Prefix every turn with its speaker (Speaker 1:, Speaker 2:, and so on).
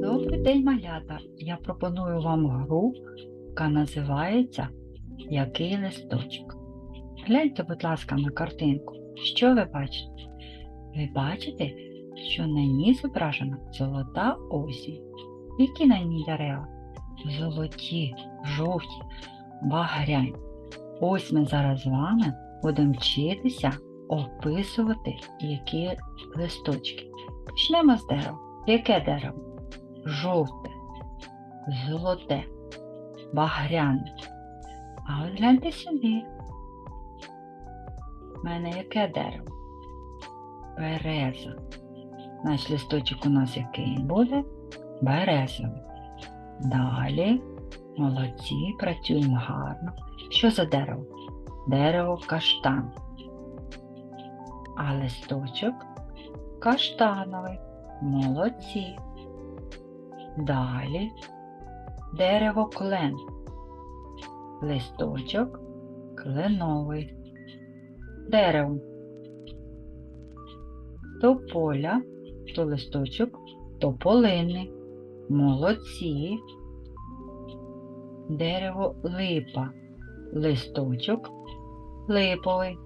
Speaker 1: Добрий день, малята! Я пропоную вам гру, яка називається Який листочок. Гляньте, будь ласка, на картинку. Що ви бачите? Ви бачите, що на ній зображена золота осінь. Які на ній дерева? Золоті, жовті, багряні. Ось ми зараз з вами будемо вчитися описувати які листочки. Почнемо з дерева. Яке дерево? Жовте, золоте, багряне. А от гляньте сюди. У мене яке дерево? Береза. Наш листочок у нас який буде? Березовий. Далі. Молодці, працюємо гарно. Що за дерево? Дерево каштан. А листочок каштановий. Молодці. Далі дерево клен. Листочок кленовий. Дерево. Тополя, то листочок тополинний. Молодці. Дерево липа. Листочок Leopold